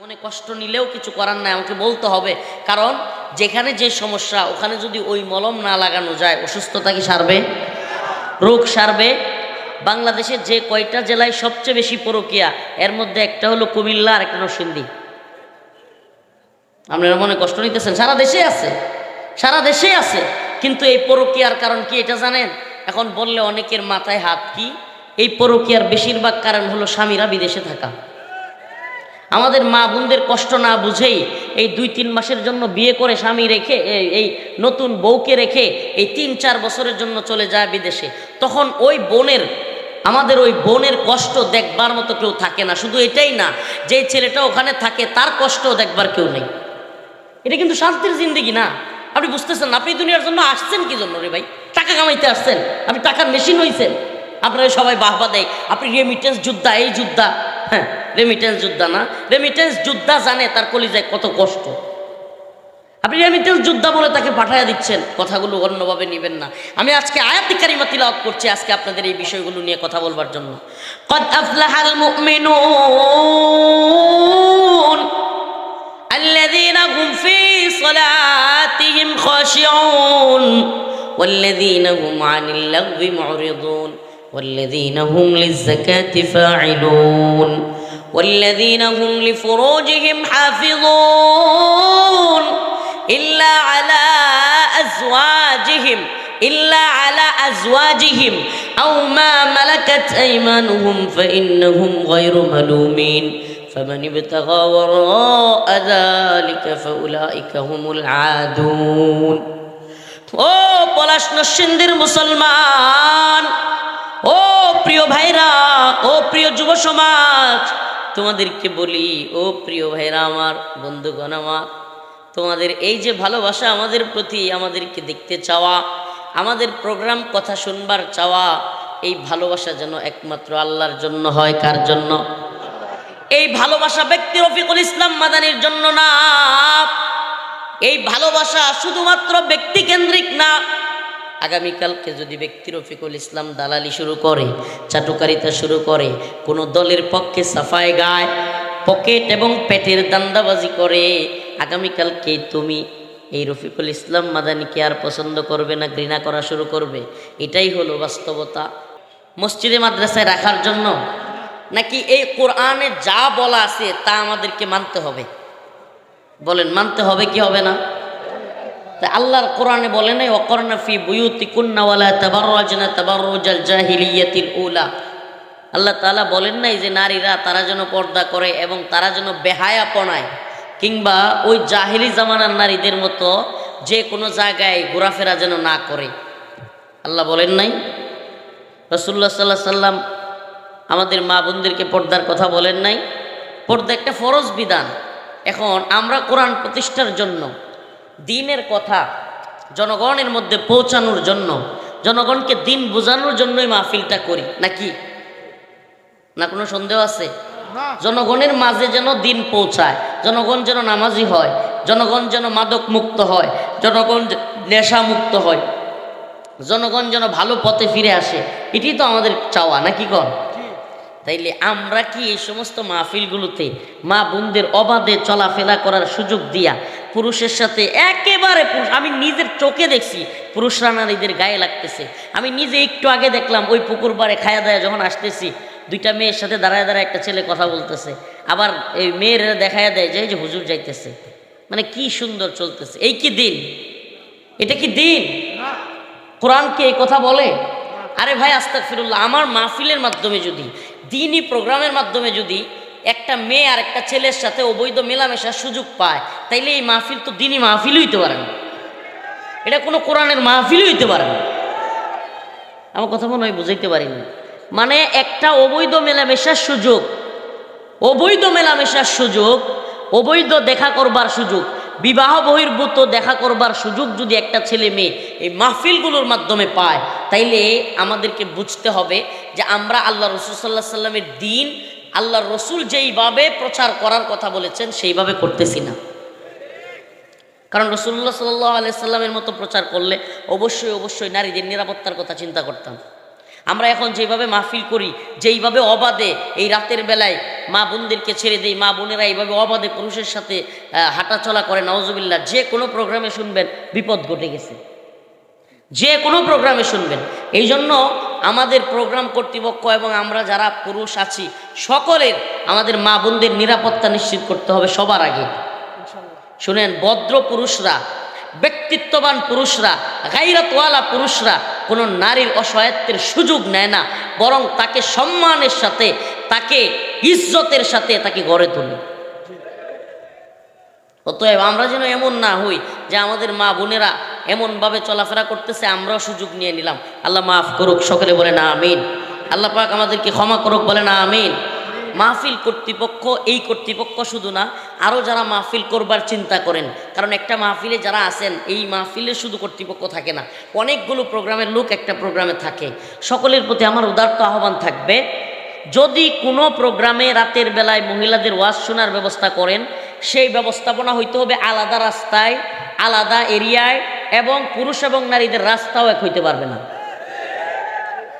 মনে কষ্ট নিলেও কিছু করার নাই, আমাকে বলতে হবে। কারণ যেখানে যে সমস্যা, ওখানে যদি ওই মলম না লাগানো যায়, অসুস্থতা কি সারবে? রোগ সারবে? বাংলাদেশের যে কয়টা জেলায় সবচেয়ে বেশি পরকিয়া, এর মধ্যে একটা হলো কুমিল্লা আর একটা নরসিংদী। আপনারা মনে কষ্ট নিতেছেন? সারা দেশে আছে। সারা দেশে আছে। কিন্তু এই পরকিয়ার কারণ কি এটা জানেন? এখন বললে অনেকের মাথায় হাত কি? এই পরকিয়ার বেশিরভাগ কারণ হলো স্বামীরা বিদেশে থাকা। আমাদের মা বোনদের কষ্ট না বুঝেই এই দুই তিন মাসের জন্য বিয়ে করে স্বামী রেখে, এই- নতুন বউকে রেখে এই তিন চার বছরের জন্য চলে যায় বিদেশে। তখন ওই বোনের, আমাদের ওই বোনের কষ্ট দেখবার মতো কেউ থাকে না। শুধু এটাই না যে ছেলেটা ওখানে থাকে তার কষ্ট দেখবার কেউ নেই। এটা কিন্তু শান্তির জিন্দিগি না। আপনি বুঝতেছেন আপনি দুনিয়ার জন্য আসছেন কি জন্য রে ভাই? টাকা কামাইতে আসছেন, আপনি টাকার মেশিন হইছেন। আপনারা সবাই বাহবা দেয় আপনি রেমিটেন্স যোদ্ধা এই যোদ্ধা হ্যাঁ রেমিটেন্স যোদ্ধা না রেমিটেন্স যোদ্ধা জানে তার কলিজায় কত কষ্ট আপনি রেমিটেন্স যোদ্ধা বলে তাকে পাঠাইয়া দিচ্ছেন কথাগুলো অন্যভাবে নেবেন না আমি আজকে আয়াতি কারিমা তিলাওয়াত করছি আজকে আপনাদের এই বিষয়গুলো নিয়ে কথা বলবার জন্য قد أفلح المؤمنون الذين هم في صلاتهم خاشعون والذين هم عن اللغو معرضون والذين هم للزكاة فاعلون والذين هم لفروجهم حافظون إلا على أزواجهم إلا على أزواجهم أو ما ملكت أيمانهم فإنهم غير ملومين فمن ابتغى وراء ذلك فأولئك هم العادون ও পলাশ নসিন্দির মুসলমান ও প্রিয় ভাইরা, ও প্রিয় যুব সমাজ, তোমাদেরকে বলি, ও প্রিয় ভাইরা আমার, বন্ধুগণ আমার, তোমাদের এই যে ভালোবাসা আমাদের প্রতি আমাদেরকে দেখতে চাওয়া, আমাদের প্রোগ্রাম কথা শুনবার চাওয়া, এই ভালোবাসা যেন একমাত্র আল্লাহর জন্য হয়, কার জন্য? এই ভালোবাসা ব্যক্তি রফিকুল ইসলাম মাদানির জন্য না। এই ভালোবাসা শুধুমাত্র ব্যক্তি কেন্দ্রিক না আগামীকালকে যদি ব্যক্তি রফিকুল ইসলাম দালালি শুরু করে, চাটুকারিতা শুরু করে, কোনো দলের পক্ষে সাফায় গায়, পকেট এবং পেটের দান্দাবাজি করে, আগামীকালকে তুমি এই রফিকুল ইসলাম মাদানিকে আর পছন্দ করবে না, ঘৃণা করা শুরু করবে? এটাই হলো বাস্তবতা। মসজিদে মাদ্রাসায় রাখার জন্য নাকি এই কোরআনে যা বলা আছে তা আমাদেরকে মানতে হবে? বলেন, মানতে হবে কি হবে না? তা আল্লাহর কোরআনে বলে নাই অকর্ণা ফি বুয়ুতি কুন্নাওয়ালা তাবাররাজনা তাবাররুজাল জাহিলিয়াতিল উলা। আল্লাহ তাআলা বলেন নাই যে নারীরা তারা যেন পর্দা করে এবং তারা যেন বেহায়া পনায়, কিংবা ওই জাহিলি জামানার নারীদের মতো যে কোনো জায়গায় ঘোরাফেরা যেন না করে। আল্লাহ বলেন নাই? রসুল্লাহ সাল্লাহ সাল্লাম আমাদের মা বোনদেরকে পর্দার কথা বলেন নাই? পর্দা একটা ফরজ বিধান। এখন আমরা কোরআন প্রতিষ্ঠার জন্য দিনের কথা জনগণের মধ্যে পৌঁছানোর জন্য জনগণকে দিন বোঝানোর জন্যই মাহফিলটা করি নাকি? না কোনো সন্দেহ আছে? জনগণের মাঝে যেন দিন পৌঁছায় জনগণ যেন নামাজি হয় জনগণ যেন মাদক মুক্ত হয় জনগণ নেশা মুক্ত হয় জনগণ যেন ভালো পথে ফিরে আসে এটি তো আমাদের চাওয়া নাকি কন? তাইলে আমরা কি এই সমস্ত মাহফিলগুলোতে মা বোনদের অবাধে চলাফেরা করার সুযোগ দিয়া পুরুষের সাথে একেবারে পুরুষ আমি নিজের চোখে দেখছি পুরুষরা নারীদের গায়ে লাগতেছে। আমি নিজে একটু আগে দেখলাম ওই পুকুর পাড়ে খায়া দায়া যখন আসতেছি, দুইটা মেয়ের সাথে দাঁড়ায় দাঁড়ায় একটা ছেলে কথা বলতেছে। আবার এই মেয়েরা দেখায়া দেয় যে হুজুর যাইতেছে। মানে কি সুন্দর চলতেছে। এই কি দিন? এটা কি দিন? কোরআন কি এই কথা বলে? আরে ভাই আস্তাক ফিরুল্লাহ আমার মাহফিলের মাধ্যমে যদি দিনই প্রোগ্রামের মাধ্যমে যদি একটা মেয়ে আর একটা ছেলের সাথে অবৈধ মেলামেশার সুযোগ পায়, তাইলে এই মাহফিল তো দিনই মাহফিল হইতে পারে না। এটা কোনো কোরআনের মাহফিল হইতে পারে না। আমার কথা মনে হয় বুঝাইতে পারিনি। মানে একটা অবৈধ মেলামেশার সুযোগ, অবৈধ মেলামেশার সুযোগ, অবৈধ দেখা করবার সুযোগ বিবাহ বহির্ভূত দেখা করবার সুযোগ যদি একটা ছেলে মেয়ে এই মাহফিলগুলোর মাধ্যমে পায়, তাইলে আমাদেরকে বুঝতে হবে যে আমরা আল্লাহ রসুল সাল্লামের দিন আল্লাহ রসুল যেইভাবে প্রচার করার কথা বলেছেন, সেইভাবে করতেছি না। কারণ রসুল্লাহ সাল্লাহ আলিয়া সাল্লামের মতো প্রচার করলে অবশ্যই অবশ্যই নারীদের নিরাপত্তার কথা চিন্তা করতাম। আমরা এখন যেভাবে মাহফিল করি যেইভাবে অবাধে এই রাতের বেলায় মা বোনদেরকে ছেড়ে দেই মা বোনেরা এইভাবে অবাধে পুরুষের সাথে হাঁটাচলা করে নওয়াজবিল্লা যে কোনো প্রোগ্রামে শুনবেন বিপদ ঘটে গেছে। যে কোনো প্রোগ্রামে শুনবেন। এই জন্য আমাদের প্রোগ্রাম কর্তৃপক্ষ এবং আমরা যারা পুরুষ আছি সকলের আমাদের মা বোনদের নিরাপত্তা নিশ্চিত করতে হবে সবার আগে। শুনেন ভদ্র পুরুষরা ব্যক্তিত্ববান পুরুষরা গাইরাতওয়ালা পুরুষরা কোনো নারীর অসহায়ত্বের সুযোগ নেয় না, বরং তাকে সম্মানের সাথে, তাকে ইজ্জতের সাথে তাকে গড়ে তোলে। অতএব আমরা যেন এমন না হই যে আমাদের মা বোনেরা এমনভাবে চলাফেরা করতেছে, আমরাও সুযোগ নিয়ে নিলাম। আল্লাহ মাফ করুক, সকলে বলে না আমিন। আল্লাহ পাক আমাদেরকে ক্ষমা করুক বলে না আমিন। মাহফিল কর্তৃপক্ষ, এই কর্তৃপক্ষ শুধু না আরও যারা মাহফিল করবার চিন্তা করেন। কারণ একটা মাহফিলে যারা আছেন, এই মাহফিলে শুধু কর্তৃপক্ষ থাকে না। অনেকগুলো প্রোগ্রামের লোক একটা প্রোগ্রামে থাকে। সকলের প্রতি আমার উদার্ত আহ্বান থাকবে। যদি কোনো প্রোগ্রামে রাতের বেলায় মহিলাদের ওয়াজ শোনার ব্যবস্থা করেন, সেই ব্যবস্থাপনা হইতে হবে আলাদা রাস্তায়, আলাদা এরিয়ায়, এবং পুরুষ এবং নারীদের রাস্তাও এক হইতে পারবে না।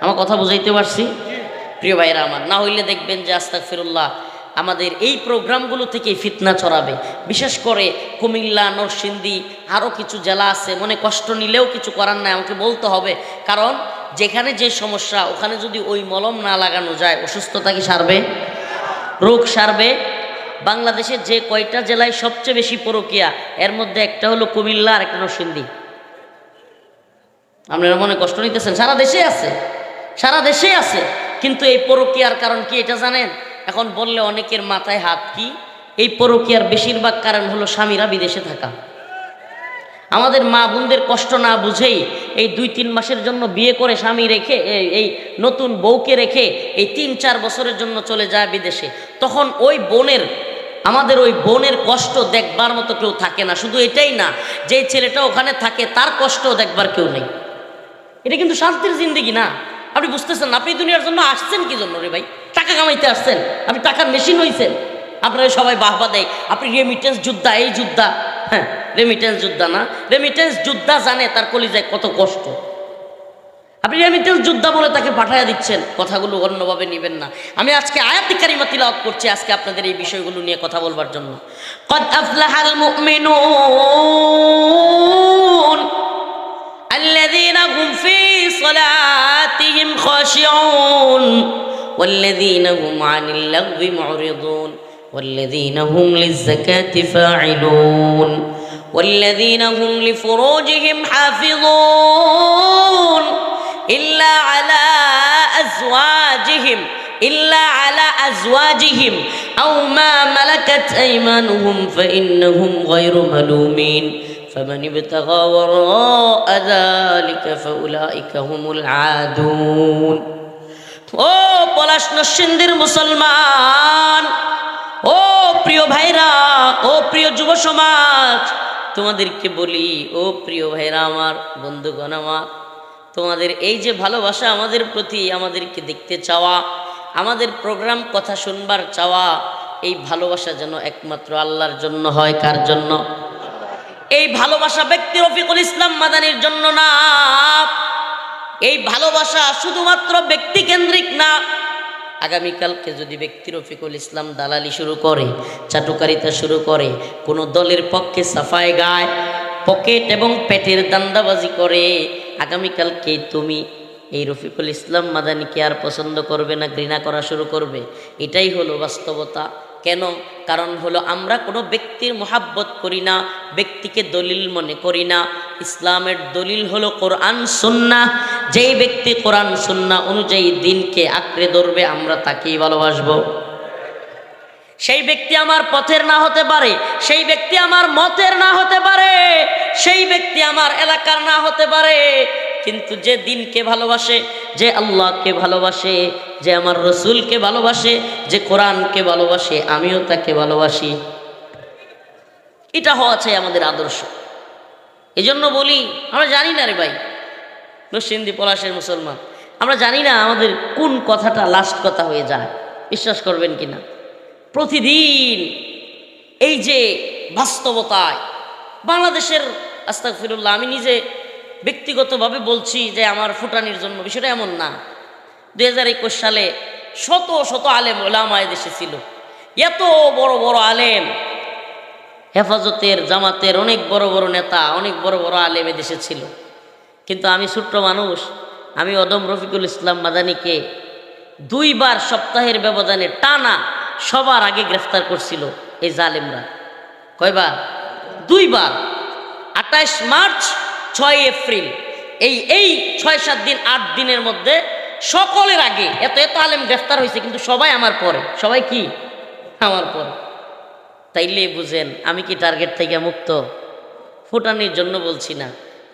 আমার কথা বুঝাইতে পারছি? প্রিয় ভাইরা আমার, না হইলে দেখবেন যে আস্তাক ফিরুল্লাহ আমাদের এই প্রোগ্রামগুলো থেকে ফিতনা ছড়াবে। বিশেষ করে কুমিল্লা, নরসিংদী আরও কিছু জেলা আছে, মনে কষ্ট নিলেও কিছু করার নাই, আমাকে বলতে হবে। কারণ যেখানে যে সমস্যা, ওখানে যদি ওই মলম না লাগানো যায়, অসুস্থতা কি সারবে? রোগ সারবে? বাংলাদেশের যে কয়টা জেলায় সবচেয়ে বেশি পরকিয়া, এর মধ্যে একটা হলো কুমিল্লা আর একটা নরসিংদী। আপনারা মনে কষ্ট নিতেছেন? সারা দেশে আছে। সারা দেশে আছে। কিন্তু এই পরকিয়ার কারণ কি এটা জানেন? এখন বললে অনেকের মাথায় হাত কি? এই পরকিয়ার বেশিরভাগ কারণ হলো স্বামীরা বিদেশে থাকা। আমাদের মা বোনদের কষ্ট না বুঝেই এই দুই তিন মাসের জন্য বিয়ে করে স্বামী রেখে, এই- নতুন বউকে রেখে এই তিন চার বছরের জন্য চলে যায় বিদেশে। তখন ওই বোনের, আমাদের ওই বোনের কষ্ট দেখবার মতো কেউ থাকে না। শুধু এটাই না যে ছেলেটা ওখানে থাকে তার কষ্ট দেখবার কেউ নেই। এটা কিন্তু শান্তির জিন্দিগি না। আপনি বুঝতেছেন আপনি দুনিয়ার জন্য আসছেন কি জন্য রে ভাই? টাকা কামাইতে আসছেন। আপনি টাকার মেশিন হইছেন। আপনারা সবাই বাহবা দেয়, আপনি রেমিটেন্স যোদ্ধা, এই যোদ্ধা। হ্যাঁ রেমিটেন্স যোদ্ধা না। রেমিটেন্স যোদ্ধা জানে তার কলিজায় কত কষ্ট। আপনি রেমিটেন্স যোদ্ধা বলে তাকে পাঠাইয়া দিচ্ছেন। কথাগুলো অন্যভাবে নেবেন না। আমি আজকে আয়াতি কারিমা তিলাওয়াত করছি আজকে আপনাদের এই বিষয়গুলো নিয়ে কথা বলবার জন্য। কদ আফলাহাল মুমিনুন الذين هم في صلاتهم خاشعون والذين هم عن اللغو معرضون والذين هم للزكاة فاعلون والذين هم لفروجهم حافظون إلا على أزواجهم إلا على أزواجهم. أو ما ملكت أيمانهم فإنهم غير ملومين. فمن ابتغى وراء ذلك فأولئك هم العادون ও পলাশ নসিন্দির মুসলমান ও প্রিয় ভাইরা ও প্রিয় যুব সমাজ তোমাদেরকে বলি ও প্রিয় ভাইরা আমার বন্ধুগণ আমার তোমাদের এই যে ভালোবাসা আমাদের প্রতি আমাদেরকে দেখতে চাওয়া আমাদের প্রোগ্রাম কথা শুনবার চাওয়া এই ভালোবাসা যেন একমাত্র আল্লাহর জন্য হয় কার জন্য এই ভালোবাসা ব্যক্তি রফিকুল ইসলাম মাদানির জন্য না। এই ভালোবাসা শুধুমাত্র ব্যক্তি কেন্দ্রিক না। আগামীকালকে যদি ব্যক্তি রফিকুল ইসলাম দালালি শুরু করে, চাটুকারিতা শুরু করে, কোনো দলের পক্ষে সাফায় গায়, পকেট এবং পেটের দান্দাবাজি করে, আগামীকালকে তুমি এই রফিকুল ইসলাম মাদানিকে আর পছন্দ করবে না, ঘৃণা করা শুরু করবে। এটাই হলো বাস্তবতা। কেন? কারণ হলো আমরা কোনো ব্যক্তির মোহাব্বত করি না, ব্যক্তিকে দলিল মনে করি না। ইসলামের দলিল হলো কোরআন সুন্না যেই ব্যক্তি কোরআন সুন্না অনুযায়ী দিনকে আঁকড়ে ধরবে, আমরা তাকেই ভালোবাসবো। সেই ব্যক্তি আমার পথের না হতে পারে, সেই ব্যক্তি আমার মতের না হতে পারে, সেই ব্যক্তি আমার এলাকার না হতে পারে কিন্তু যে দিনকে ভালোবাসে, যে আল্লাহকে ভালোবাসে, যে আমার রসুলকে ভালোবাসে, যে কোরআনকে ভালোবাসে, আমিও তাকে ভালোবাসি। এটা হওয়া চাই আমাদের আদর্শ। এই জন্য বলি, আমরা জানি না রে ভাই নসিন্দি পলাশের মুসলমান, আমরা জানি না আমাদের কোন কথাটা লাস্ট কথা হয়ে যায়। বিশ্বাস করবেন কিনা? প্রতিদিন এই যে বাস্তবতায়, বাংলাদেশের আস্তাক ফিরুল্লাহ আমি নিজে ব্যক্তিগতভাবে বলছি যে আমার ফুটানির জন্য বিষয়টা এমন না। দুই হাজার একুশ সালে শত শত আলেম ওলামায় দেশে ছিল। এত বড় বড় আলেম, হেফাজতের, জামাতের অনেক বড় বড় নেতা, অনেক বড় বড় আলেম দেশে ছিল। কিন্তু আমি ছোট্ট মানুষ, আমি অদম রফিকুল ইসলাম মাদানিকে দুইবার সপ্তাহের ব্যবধানে টানা সবার আগে গ্রেফতার করছিল এই জালেমরা। কয়বার? দুইবার। আঠাশ মার্চ ছয় এপ্রিল। এই এই ছয়, সাত দিন, আট দিনের মধ্যে সকলের আগে, এত এত আলেম গ্রেফতার হয়েছে, কিন্তু সবাই আমার পরে। সবাই কি? আমার পরে। তাইলে বুঝেন, আমি কি টার্গেট থেকে মুক্ত? ফুটানির জন্য বলছি না।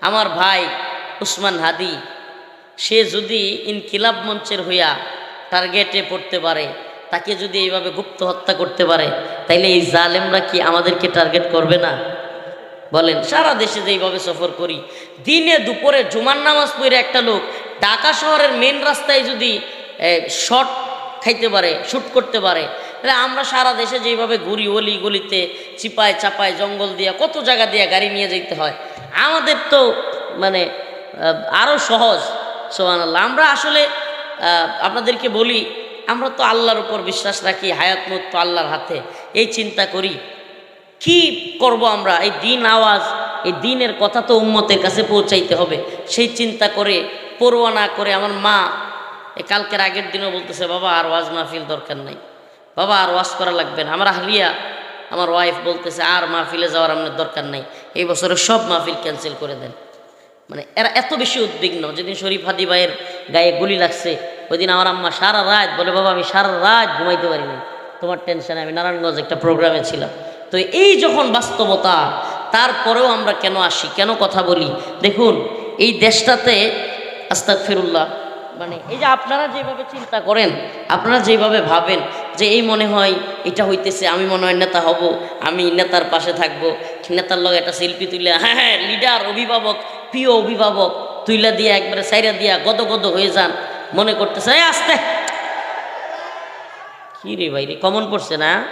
আমার ভাই উসমান হাদি, সে যদি ইনকিলাব মঞ্চের হইয়া টার্গেটে পড়তে পারে, তাকে যদি এইভাবে গুপ্ত হত্যা করতে পারে, তাইলে এই জালেমরা কি আমাদেরকে টার্গেট করবে না? বলেন, সারা দেশে যেইভাবে সফর করি, দিনে দুপুরে জুমার নামাজ পড়ে একটা লোক ঢাকা শহরের মেন রাস্তায় যদি শর্ট খাইতে পারে শ্যুট করতে পারে, তাহলে আমরা সারা দেশে যেইভাবে ঘুরি, অলি গলিতে চিপায় চাপায় জঙ্গল দিয়া, কত জায়গা দিয়া গাড়ি নিয়ে যেতে হয়। আমাদের তো মানে আরও সহজ সোহান আল্লাহ আমরা আসলে আপনাদেরকে বলি, আমরা তো আল্লাহর উপর বিশ্বাস রাখি, হায়াত মত তো আল্লাহর হাতে। এই চিন্তা করি। কি করব আমরা? এই দিন আওয়াজ, এই দিনের কথা তো উম্মতের কাছে পৌঁছাইতে হবে। সেই চিন্তা করে পড়ুয়া না করে আমার মা কালকের আগের দিনও বলতেছে, বাবা, আর ওয়াজ মাহফিল দরকার নাই। বাবা, আর ওয়াজ করা লাগবে না। আমার আহলিয়া, আমার ওয়াইফ বলতেছে, আর মাহফিলে যাওয়ার আপনার দরকার নাই। এই বছরের সব মাহফিল ক্যান্সেল করে দেন। মানে এরা এত বেশি উদ্বিগ্ন। যেদিন শরীফ হাদি ভাইয়ের গায়ে গুলি লাগছে ওই দিন আমার আম্মা সারা রাত বলে, বাবা, আমি সারা রাত ঘুমাইতে পারিনি তোমার টেনশনে আমি নারায়ণগঞ্জ একটা প্রোগ্রামে ছিলাম। তো এই যখন বাস্তবতা, তারপরেও আমরা কেন আসি? কেন কথা বলি? দেখুন, এই দেশটাতে আস্তাক ফিরুল্লাহ মানে এই যে আপনারা যেভাবে চিন্তা করেন, আপনারা যেভাবে ভাবেন যে এই মনে হয় এটা হইতেছে, আমি মনে হয় নেতা হব, আমি নেতার পাশে থাকব, নেতার লগে একটা সেলফি তুলে হ্যাঁ হ্যাঁ লিডার, অভিভাবক, প্রিয় অভিভাবক, তুইলা দিয়া একবারে সাইরা দিয়া গদ গদ হয়ে যান, মনে করতেছে, "এই আস্তে! কি রে ভাই রে, কমন পড়ছে না?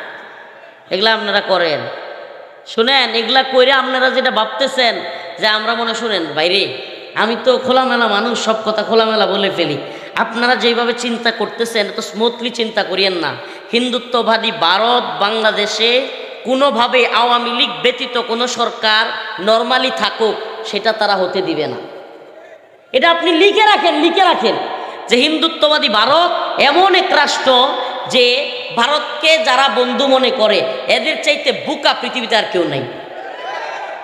এগুলা আপনারা করেন। শুনেন, এগুলা কইরে আপনারা যেটা ভাবতেছেন যে আমরা মনে শুনেন বাইরে আমি তো খোলামেলা মানুষ, সব কথা খোলামেলা বলে ফেলি। আপনারা যেভাবে চিন্তা করতেছেন তো স্মুথলি চিন্তা করিয়েন না। হিন্দুত্ববাদী ভারত, বাংলাদেশে কোনোভাবে আওয়ামী লীগ ব্যতীত কোনো সরকার নর্মালি থাকুক, সেটা তারা হতে দিবে না। এটা আপনি লিখে রাখেন লিখে রাখেন যে হিন্দুত্ববাদী ভারত এমন এক রাষ্ট্র যে ভারতকে যারা বন্ধু মনে করে, এদের চাইতে বুকা পৃথিবীতে আর কেউ নাই।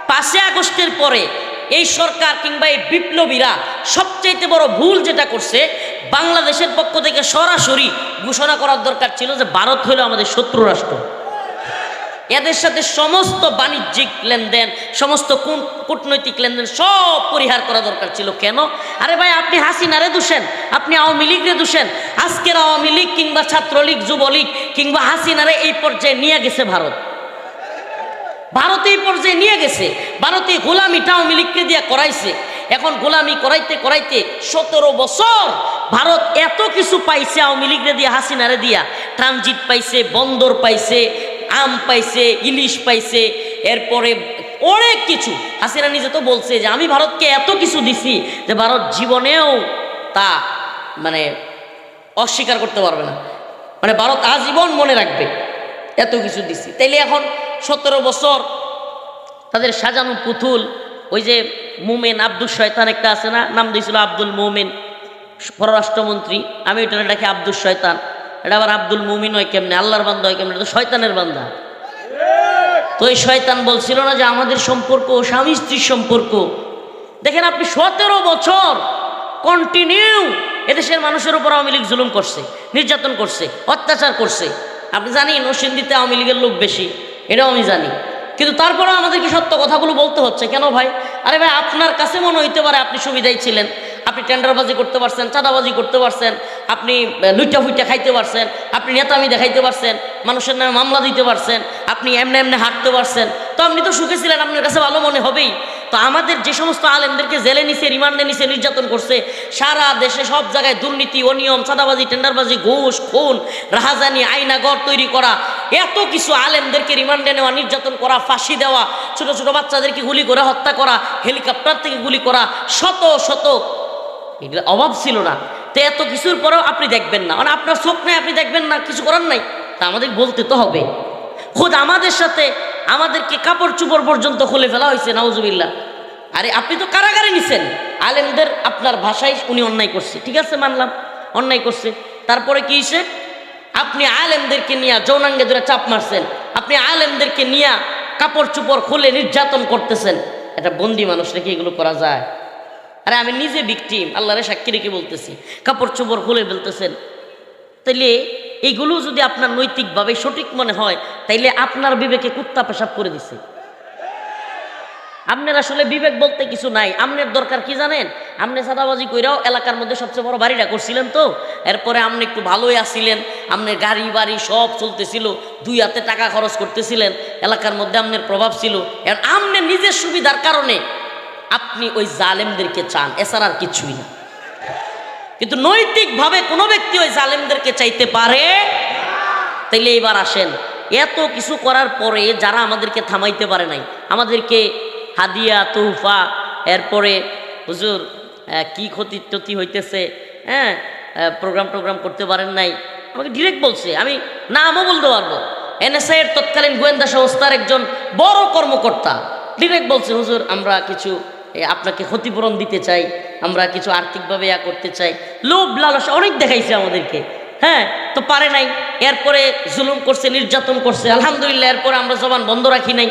পাঁচই আগস্টের পরে এই সরকার কিংবা এই বিপ্লবীরা সবচাইতে বড় ভুল যেটা করছে, বাংলাদেশের পক্ষ থেকে সরাসরি ঘোষণা করার দরকার ছিল যে ভারত হলো আমাদের শত্রু রাষ্ট্র। এদের সাথে সমস্ত বাণিজ্যিক লেনদেন, সমস্ত কূট- কূটনৈতিক লেনদেন সব পরিহার করা দরকার ছিল। কেন? আরে ভাই, আপনি হাসিনারে দোষেন, আপনি আওয়ামী লীগরে দোষেন। আজকের আওয়ামী লীগ কিংবা ছাত্রলীগ, যুবলীগ কিংবা হাসিনারে এই পর্যায়ে নিয়ে গেছে ভারত। ভারত এই পর্যায়ে নিয়ে গেছে। ভারতে গোলামিটা আওয়ামী লীগকে দিয়ে করাইছে। এখন গোলামি করাইতে করাইতে সতেরো বছর ভারত এত কিছু পাইছে আওয়ামী লীগরে দিয়ে, হাসিনারে দিয়া। ট্রানজিট পাইছে, বন্দর পাইছে, আম পাইছে, ইলিশ পাইছে, এরপরে অনেক কিছু। হাসিনা নিজে তো বলছে যে, আমি ভারতকে এত কিছু দিছি যে ভারত জীবনেও তা মানে অস্বীকার করতে পারবে না। মানে ভারত আজীবন মনে রাখবে, এত কিছু দিছি। তাইলে এখন সতেরো বছর তাদের সাজানো পুতুল, ওই যে মোমেন আব্দুল শয়তান একটা আছে না, নাম দিয়েছিল আব্দুল মোমেন, পররাষ্ট্রমন্ত্রী। আমি ওইটা ডাকি আব্দুল শয়তান। এটা আবার আব্দুল মুমিন হয় কেমনে, আল্লাহর বান্দা হয় কেমনে, এটা তো শয়তানের বান্দা। তো এই শয়তান বলছিল না যে আমাদের সম্পর্ক স্বামী স্ত্রীর সম্পর্ক। দেখেন আপনি সতেরো বছর কন্টিনিউ এদেশের মানুষের উপর আওয়ামী লীগ জুলুম করছে, নির্যাতন করছে, অত্যাচার করছে। আপনি জানি নরসিংদীতে আওয়ামী লীগের লোক বেশি, এটাও আমি জানি। কিন্তু তারপরেও আমাদের কি সত্য কথাগুলো বলতে হচ্ছে? কেন ভাই? আরে ভাই, আপনার কাছে মনে হইতে পারে আপনি সুবিধাই ছিলেন। আপনি টেন্ডারবাজি করতে পারছেন, চাঁদাবাজি করতে পারছেন আপনি লুইটা ফুইটা খাইতে পারছেন, আপনি নেতামি দেখাইতে পারছেন, মানুষের নামে মামলা দিতে পারছেন, আপনি এমনি এমনি হাঁটতে পারছেন। তো আপনি তো সুখে ছিলেন, আপনার কাছে ভালো মনে হবেই। তো আমাদের যে সমস্ত আলেমদেরকে জেলে নিছে, রিমান্ডে নিছে, নির্যাতন করছে, সারা দেশে সব জায়গায় দুর্নীতি, অনিয়ম, চাঁদাবাজি, টেন্ডারবাজি, ঘুষ, খুন, রাহাজানি আইনাগর তৈরি করা, এত কিছু আলেমদেরকে রিমান্ডে নেওয়া, নির্যাতন করা, ফাঁসি দেওয়া, ছোট ছোট বাচ্চাদেরকে গুলি করে হত্যা করা, হেলিকপ্টার থেকে গুলি করা, শত শত, এগুলো অভাব ছিল না। তো এত কিছুর পরেও আপনি দেখবেন না। মানে আপনার নেই, আপনি দেখবেন না, কিছু করার নাই। তা আমাদের বলতে তো হবে। খোদ আমাদের সাথে আমাদেরকে কাপড় চুপড় পর্যন্ত খুলে ফেলা হয়েছে, নাউজুবিল্লাহ। আরে আপনি তো কারাগারে নিছেন। আলেমদের আপনার ভাষায় উনি অন্যায় করছে। ঠিক আছে, মানলাম, অন্যায় করছে। তারপরে কি হয়েছে? আপনি আলেমদেরকে নিয়ে যৌনাঙ্গে ধরে চাপ মারছেন। আপনি আলেমদেরকে নিয়ে কাপড় চুপড় খুলে নির্যাতন করতেছেন। এটা বন্দি মানুষ রেখে এগুলো করা যায়? আরে আমি নিজে বিকটিম আল্লাহরে সাক্ষী রেখে বলতেছি। কাপড় চোপড় খুলে ফেলতেছেন তাইলে এইগুলো যদি আপনার নৈতিকভাবে সঠিক মনে হয়, তাইলে আপনার বিবেকে কুত্তা পেশাব করে দিছে। আপনার আসলে বিবেক বলতে কিছু নাই। আপনার দরকার কি জানেন? আপনি সাদাবাজি কইরাও এলাকার মধ্যে সবচেয়ে বড় বাড়িটা করছিলেন তো। এরপরে আপনি একটু ভালোই আসছিলেন আপনার গাড়ি বাড়ি সব চলতেছিল। দুই হাতে টাকা খরচ করতেছিলেন। এলাকার মধ্যে আপনার প্রভাব ছিল। আপনার নিজের সুবিধার কারণে আপনি ওই জালেমদেরকে চান, এছাড়া আর কিছুই না। কিন্তু নৈতিকভাবে কোনো ব্যক্তি ওই জালেমদেরকে চাইতে পারে? তাইলে এবার আসেন, এত কিছু করার পরে যারা আমাদেরকে থামাইতে পারে নাই, আমাদেরকে হাদিয়া, তোহফা, এরপরে হুজুর কি ক্ষতি টতি হইতেছে হ্যাঁ প্রোগ্রাম টোগ্রাম করতে পারেন নাই, আমাকে ডিরেক্ট বলছে, আমি নামও বলতে পারব। এনএসআই এর তৎকালীন গোয়েন্দা সংস্থার একজন বড় কর্মকর্তা ডিরেক্ট বলছে, হুজুর, আমরা কিছু আপনাকে ক্ষতিপূরণ দিতে চাই, আমরা কিছু আর্থিকভাবে ইয়া করতে চাই। লোভ, লালসা অনেক দেখাইছে আমাদেরকে। হ্যাঁ তো পারে নাই। এরপরে জুলুম করছে, নির্যাতন করছে। আলহামদুলিল্লাহ, এরপরে আমরা জবান বন্ধ রাখি নাই।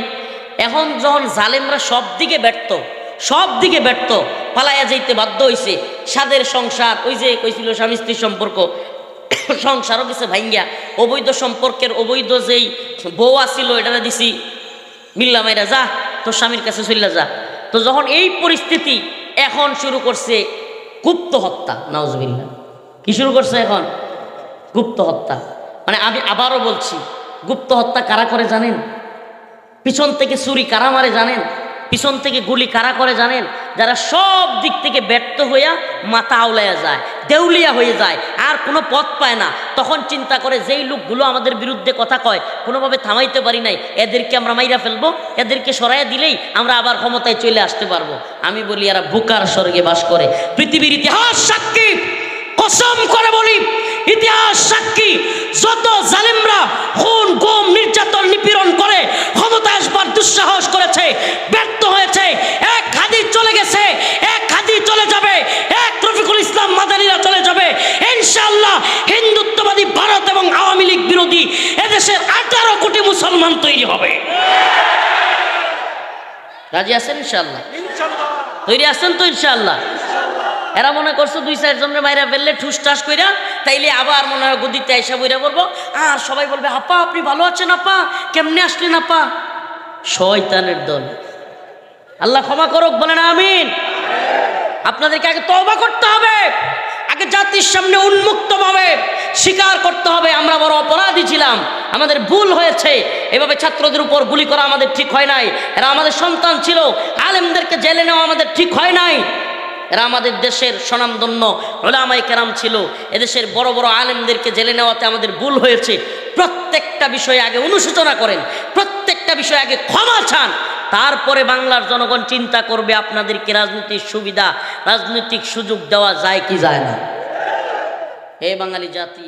এখন যখন জালেমরা সব দিকে ব্যর্থ, সব দিকে ব্যর্থ, পালাইয়া যাইতে বাধ্য হইছে, সাদের সংসার, ওই যে কইছিল স্বামী স্ত্রীর সম্পর্ক, সংসারও গেছে ভাঙ্গিয়া। অবৈধ সম্পর্কের অবৈধ যেই বউ আসিল এটা দিছি। মিল্লা মাইরা যা, তোর স্বামীর কাছে চললা যা। তো যখন এই পরিস্থিতি এখন শুরু করছে, গুপ্ত হত্যা নওয়াজবিল্লা কি শুরু করছে এখন? গুপ্ত হত্যা। মানে আমি আবারও বলছি, গুপ্ত হত্যা কারা করে জানেন? পিছন থেকে ছুরি কারা মারে জানেন? পিছন থেকে গুলি কারা করে জানেন? যারা সব দিক থেকে ব্যর্থ হইয়া মাথা আউলাইয়া যায়, দেউলিয়া হয়ে যায়, আর কোনো পথ পায় না। তখন চিন্তা করে যেই লোকগুলো আমাদের বিরুদ্ধে কথা কয়, কোনোভাবে থামাইতে পারি নাই, এদেরকে আমরা মাইরা ফেলব, এদেরকে সরাইয়া দিলেই আমরা আবার ক্ষমতায় চলে আসতে পারব। আমি বলি, এরা বুকার স্বর্গে বাস করে। পৃথিবীর ইতিহাস সাক্ষী, কসম করে বলি ইতিহাস সাক্ষী যত জালিমরা খুন গুম নির্যাতন নিপীড়ন করে ক্ষমতা আসবার দুঃসাহস করেছে ব্যর্থ হয়েছে এক হাদি চলে গেছে এক হাদি চলে যাবে এক রফিকুল ইসলাম মাদানীরা চলে যাবে। ইনশাআল্লাহ হিন্দুত্ববাদী ভারত এবং আওয়ামী লীগ বিরোধী এদেশের আঠারো কোটি মুসলমান তৈরি হবে। রাজি আছেন ইনশাআল্লাহ। তৈরি আছেন তো ইনশাআল্লাহ? এরা মনে করছ দুই চারজনের মাইরা ফেললে ঠুস কইরা তাইলে আবার মনে হয় গদিতে আইসা বইরা বলব আর সবাই বলবে, আপা, আপনি ভালো আছেন, আপা? কেমনে আসলেন, আপা? শয়তানের দল। আল্লাহ ক্ষমা করুক, বলেন আমিন। আপনাদেরকে আগে তওবা করতে হবে। আগে জাতির সামনে উন্মুক্তভাবে স্বীকার করতে হবে। আমরা বড় অপরাধী ছিলাম। আমাদের ভুল হয়েছে। এভাবে ছাত্রদের উপর গুলি করা আমাদের ঠিক হয় নাই। এরা আমাদের সন্তান ছিল। আলেমদেরকে জেলে নেওয়া আমাদের ঠিক হয় নাই। এরা আমাদের দেশের স্বনামধন্য ওলামাই কেরাম ছিল। এদেশের বড় বড় আলেমদেরকে জেলে নেওয়াতে আমাদের ভুল হয়েছে। প্রত্যেকটা বিষয়ে আগে অনুশোচনা করেন, প্রত্যেকটা বিষয়ে আগে ক্ষমা চান। তারপরে বাংলার জনগণ চিন্তা করবে আপনাদেরকে রাজনীতির সুবিধা, রাজনৈতিক সুযোগ দেওয়া যায় কি যায় না। হে বাঙালি জাতি